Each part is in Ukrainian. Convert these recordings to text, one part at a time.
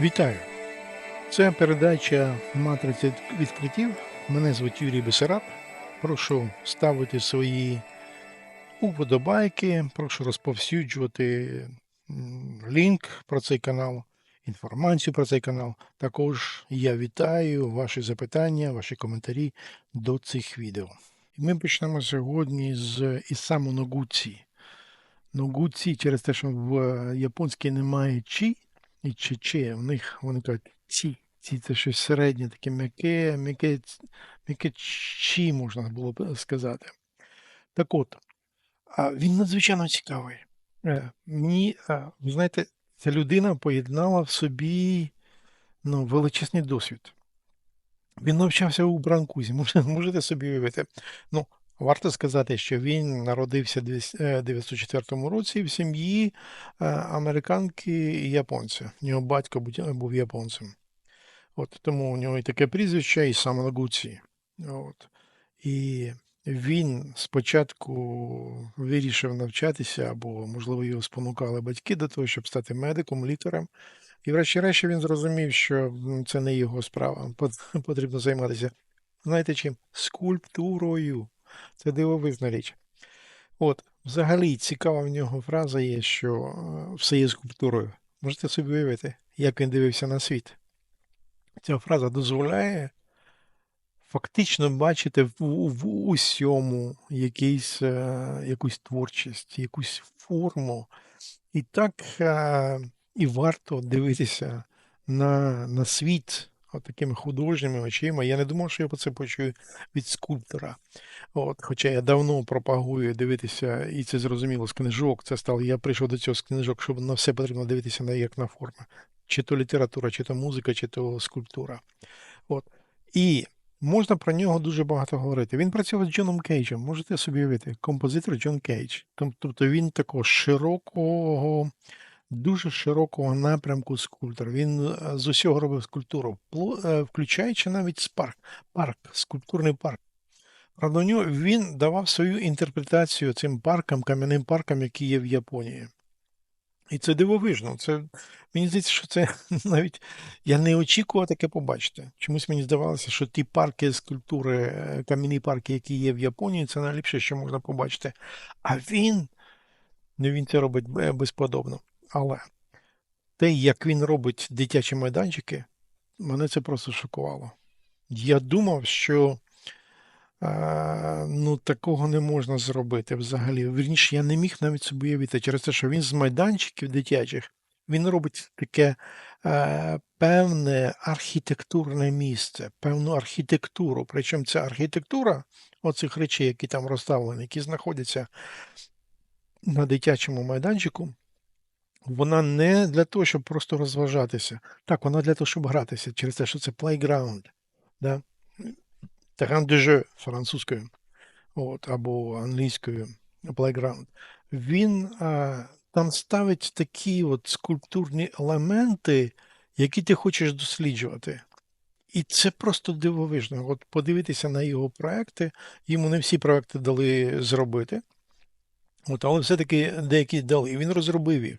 Вітаю! Це передача Матриця відкриттів. Мене звуть Юрій Бесараб. Прошу ставити свої уподобайки, прошу розповсюджувати лінк про цей канал, інформацію про цей канал. Також я вітаю ваші запитання, ваші коментарі до цих відео. Ми почнемо сьогодні з Ісаму Ногуці. Ногуці через те, що в японській немає чі, і чече, в них вони кажуть ці. Ці це щось середнє, таке м'яке, м'яке, м'яке чі, можна було б сказати. Так от, він надзвичайно цікавий. Е, Мені, ви знаєте, ця людина поєднала в собі ну, величезний досвід. Він навчався у Бранкузі, можете собі уявити. Ну, варто сказати, що він народився в 1904 році в сім'ї е, американки і японця. У нього батько був японцем. От, тому у нього і таке прізвище, і сам Лагуці. От. І він спочатку вирішив навчатися, або, можливо, його спонукали батьки до того, щоб стати медиком, лікарем. І врешті-решт він зрозумів, що це не його справа. Потрібно займатися, знаєте чим? Скульптурою. Це дивовижна річ. От, взагалі, цікава в нього фраза є, що е, все є скульптурою. Можете собі уявити, як він дивився на світ. Ця фраза дозволяє фактично бачити в, в усьому якийсь, е, якусь творчість, якусь форму. І так е, і варто дивитися на, на світ от такими художніми очима. Я не думав, що я це почую від скульптора. От, хоча я давно пропагую дивитися, і це зрозуміло з книжок. Це стало. Я прийшов до цього з книжок, що на все потрібно дивитися на як на форми. Чи то література, чи то музика, чи то скульптура. От. І можна про нього дуже багато говорити. Він працював з Джоном Кейджем, можете собі уявити, композитор Джон Кейдж. Тобто він такого широкого, дуже широкого напрямку скульптор. Він е, з усього робив скульптуру, е, включаючи навіть спарк, парк, скульптурний парк. Правда, він давав свою інтерпретацію цим паркам, кам'яним паркам, які є в Японії. І це дивовижно. Це, мені здається, що це навіть я не очікував таке побачити. Чомусь мені здавалося, що ті парки скульптури, е, кам'яні парки, які є в Японії, це найліпше, що можна побачити. А він, ну він це робить безподобно. Але те, як він робить дитячі майданчики, мене це просто шокувало. Я думав, що а, ну, такого не можна зробити взагалі. Вірніше, я не міг навіть собі уявити через те, що він з майданчиків дитячих він робить таке е, певне архітектурне місце, певну архітектуру. Причому ця архітектура оцих речей, які там розставлені, які знаходяться на дитячому майданчику, вона не для того, щоб просто розважатися. Так, вона для того, щоб гратися, через те, що це playground. Да? Terrain de французькою от, або англійською playground. Він а, там ставить такі от скульптурні елементи, які ти хочеш досліджувати. І це просто дивовижно. От подивитися на його проекти. Йому не всі проекти дали зробити. От, але все-таки деякі дали. І він розробив їх.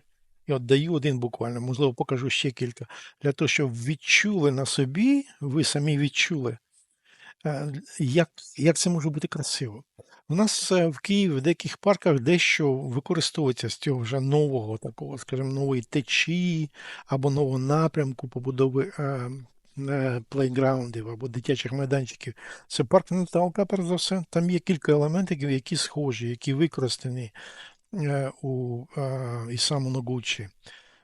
І от даю один буквально, можливо, покажу ще кілька, для того, щоб відчули на собі, ви самі відчули, е, як, як це може бути красиво. У нас е, в Києві в деяких парках дещо використовується з цього вже нового такого, скажімо, нової течії або нового напрямку побудови е, плейграундів або дитячих майданчиків. Це парк Наталка, перш за все. Там є кілька елементів, які схожі, які використані у е, Ісаму Ногучі.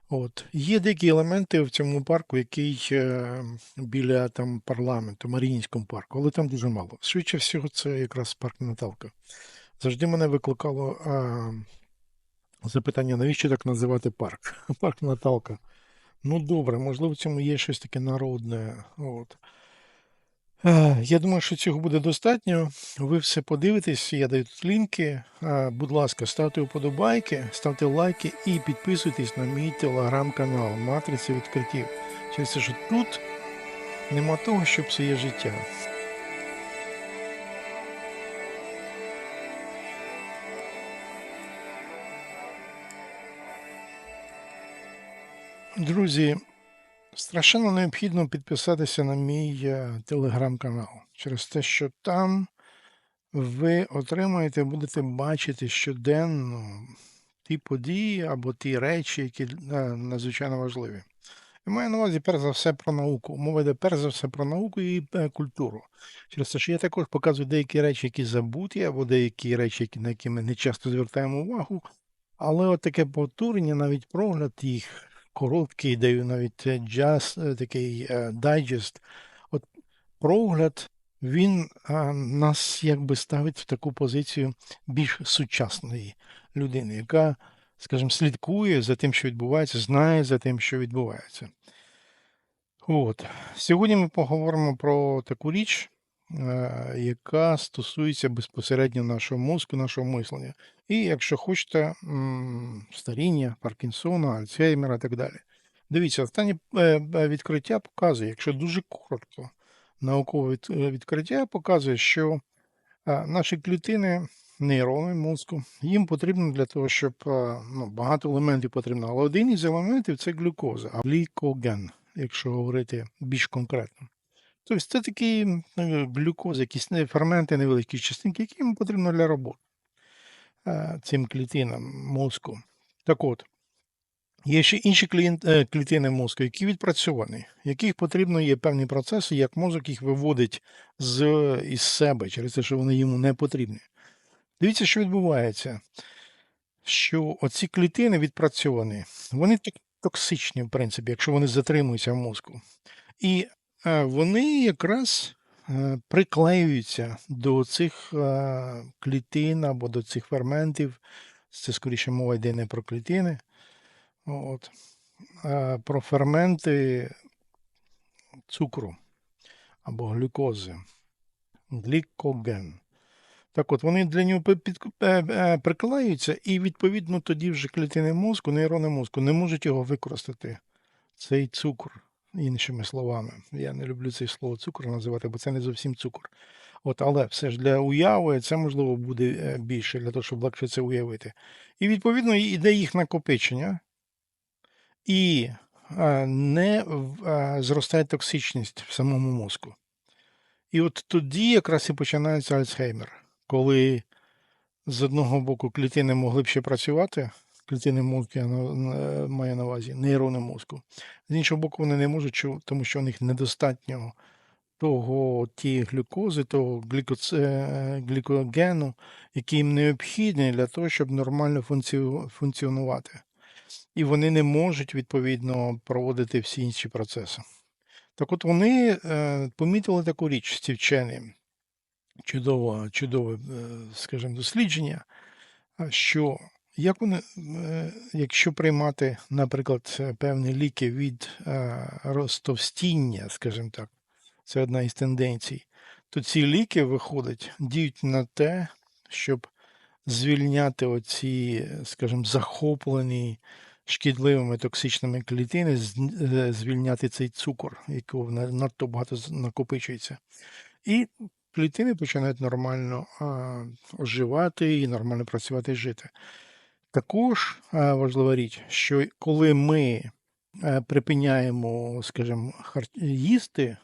От. Є деякі елементи в цьому парку, який е, біля там парламенту, Маріїнському парку, але там дуже мало. Швидше всього, це якраз парк Наталка. Завжди мене викликало а, запитання, навіщо так називати парк? Парк Наталка. Ну добре, можливо, в цьому є щось таке народне. От. Е, Я думаю, що цього буде достатньо. Ви все подивитесь, я даю тут лінки. Е, Будь ласка, ставте вподобайки, ставте лайки і підписуйтесь на мій телеграм-канал Матриця відкриттів. Через те, що тут нема того, що псує життя. Друзі, Страшенно необхідно підписатися на мій е, телеграм-канал через те, що там ви отримаєте, будете бачити щоденно ті події або ті речі, які е, надзвичайно важливі. Я маю на увазі перш за все про науку. Мова йде перш за все про науку і е, культуру. Через те, що я також показую деякі речі, які забуті, або деякі речі, на які ми не часто звертаємо увагу. Але от таке повторення, навіть прогляд їх короткий, даю навіть е, джаз, е, такий е, дайджест. От прогляд, він нас якби ставить в таку позицію більш сучасної людини, яка, скажімо, слідкує за тим, що відбувається, знає за тим, що відбувається. От. Сьогодні ми поговоримо про таку річ, е, яка стосується безпосередньо нашого мозку, нашого мислення. І, якщо хочете, старіння, Паркінсона, Альцгеймера і так далі. Дивіться, останнє е, відкриття показує, якщо дуже коротко, наукове е, відкриття показує, що наші клітини, нейрони мозку, їм потрібно для того, щоб ну, багато елементів потрібно. Але один із елементів це глюкоза, а глікоген, якщо говорити більш конкретно. Тобто це такі е, глюкози, якісь ферменти, невеликі частинки, які їм потрібно для роботи цим клітинам мозку. Так от, є ще інші клітини мозку, які відпрацьовані, яких потрібно є певні процеси, як мозок їх виводить з, із себе через те, що вони йому не потрібні. Дивіться, що відбувається. Що оці клітини відпрацьовані, вони токсичні, в принципі, якщо вони затримуються в мозку. І вони якраз е, приклеюються до цих е, клітин або до цих ферментів. Це скоріше мова йде не про клітини, от, а про ферменти цукру або глюкози, глікоген. Так от, вони для нього е, е, приклеюються, і відповідно тоді вже клітини мозку, нейрони мозку не можуть його використати, цей цукор, іншими словами. Я не люблю це слово цукор називати, бо це не зовсім цукор. От, але все ж для уяви це можливо буде е, більше, для того, щоб легше це уявити. І відповідно йде їх накопичення, і е, не е, зростає токсичність в самому мозку. І от тоді якраз і починається Альцгеймер, коли з одного боку клітини могли б ще працювати, клітини мозку я маю на увазі, нейрони мозку. З іншого боку, вони не можуть, тому що у них недостатньо того тієї глюкози, того глікоце, е, глікогену, який їм необхідний для того, щоб нормально функціонувати. І вони не можуть відповідно проводити всі інші процеси. Так от вони е, помітили таку річ, ці вчені, чудове, чудове, скажімо, дослідження, що як вони, е, якщо приймати, наприклад, е, певні ліки від е, розтовстіння, скажімо так, це одна із тенденцій, то ці ліки виходять, діють на те, щоб звільняти оці, скажімо, захоплені шкідливими токсичними клітини, звільняти цей цукор, якого надто багато накопичується. І клітини починають нормально оживати і нормально працювати і жити. Також важлива річ, що коли ми е, припиняємо, скажімо, їсти,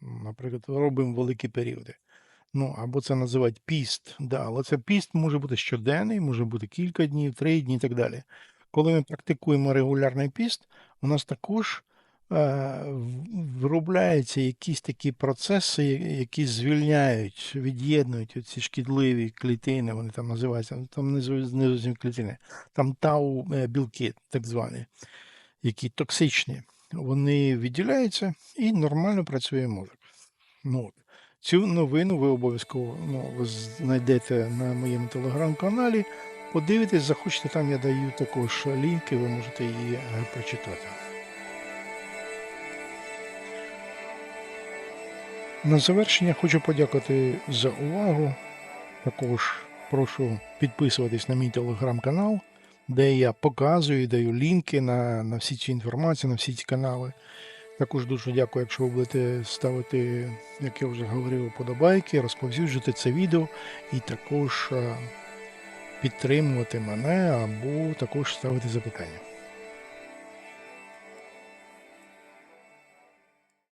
наприклад, робимо великі періоди. Ну, або це називають піст, да, але це піст може бути щоденний, може бути кілька днів, три дні і так далі. Коли ми практикуємо регулярний піст, у нас також е, виробляються якісь такі процеси, які звільняють, від'єднують ці шкідливі клітини, вони там називаються, там не зовсім клітини, там тау е, білки, так звані, які токсичні. Вони відділяються і нормально працює мозок. Ну. Цю новину ви обов'язково ну, знайдете на моєму телеграм-каналі. Подивитесь, захочете, там я даю також лінки, ви можете її е, прочитати. На завершення хочу подякувати за увагу. Також прошу підписуватись на мій телеграм-канал, де я показую і даю лінки на, на всі ці інформації, на всі ці канали. Також дуже дякую, якщо ви будете ставити, як я вже говорив, подобайки, розповсюджувати це відео і також підтримувати мене або також ставити запитання.